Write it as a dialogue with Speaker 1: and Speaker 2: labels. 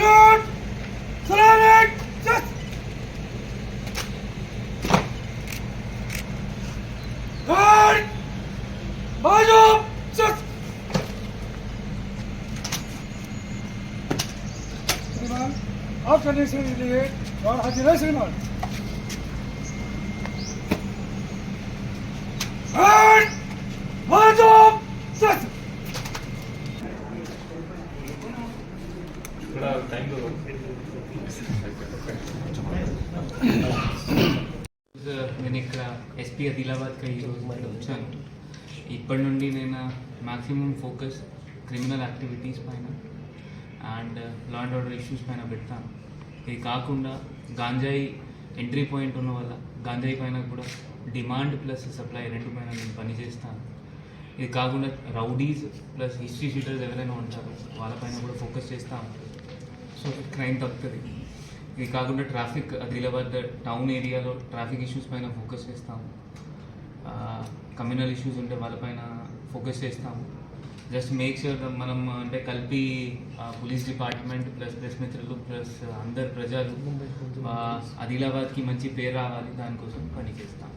Speaker 1: القانون! سلامك! جس! هاي هاجم جس! श्रीमान आप करने से लिए और हाजिर है श्रीमान
Speaker 2: నేను ఇక్కడ ఎస్పీ ఆదిలాబాద్కి ఈరోజు వచ్చాను ఇప్పటి నుండి నేను మ్యాక్సిమం ఫోకస్ క్రిమినల్ యాక్టివిటీస్ పైన and law and order issues పైన పెడతాను ఇది కాకుండా గాంజాయి ఎంట్రీ పాయింట్ ఉన్న వల్ల గాంజాయి పైన కూడా డిమాండ్ ప్లస్ సప్లై రెండు పైన నేను పనిచేస్తాను. ఇది కాకుండా రౌడీస్ ప్లస్ హిస్టరీ షీటర్స్ ఎవరైనా ఉంటారో వాళ్ళపైన కూడా ఫోకస్ చేస్తాను సో క్రైమ్ తగ్గుతుంది ఇది కాకుండా ట్రాఫిక్ ఆదిలాబాద్ టౌన్ ఏరియాలో ట్రాఫిక్ ఇష్యూస్ పైన ఫోకస్ చేస్తాము కమ్యూనల్ ఇష్యూస్ ఉంటే వాళ్ళపైన ఫోకస్ చేస్తాము జస్ట్ మేక్ ష్యూర్ మనం అంటే కలిపి పోలీస్ డిపార్ట్మెంట్ ప్లస్ ప్రెస్ మిత్రులు ప్లస్ అందరు ప్రజలు ఆదిలాబాద్కి మంచి పేరు రావాలి దానికోసం పని చేస్తాం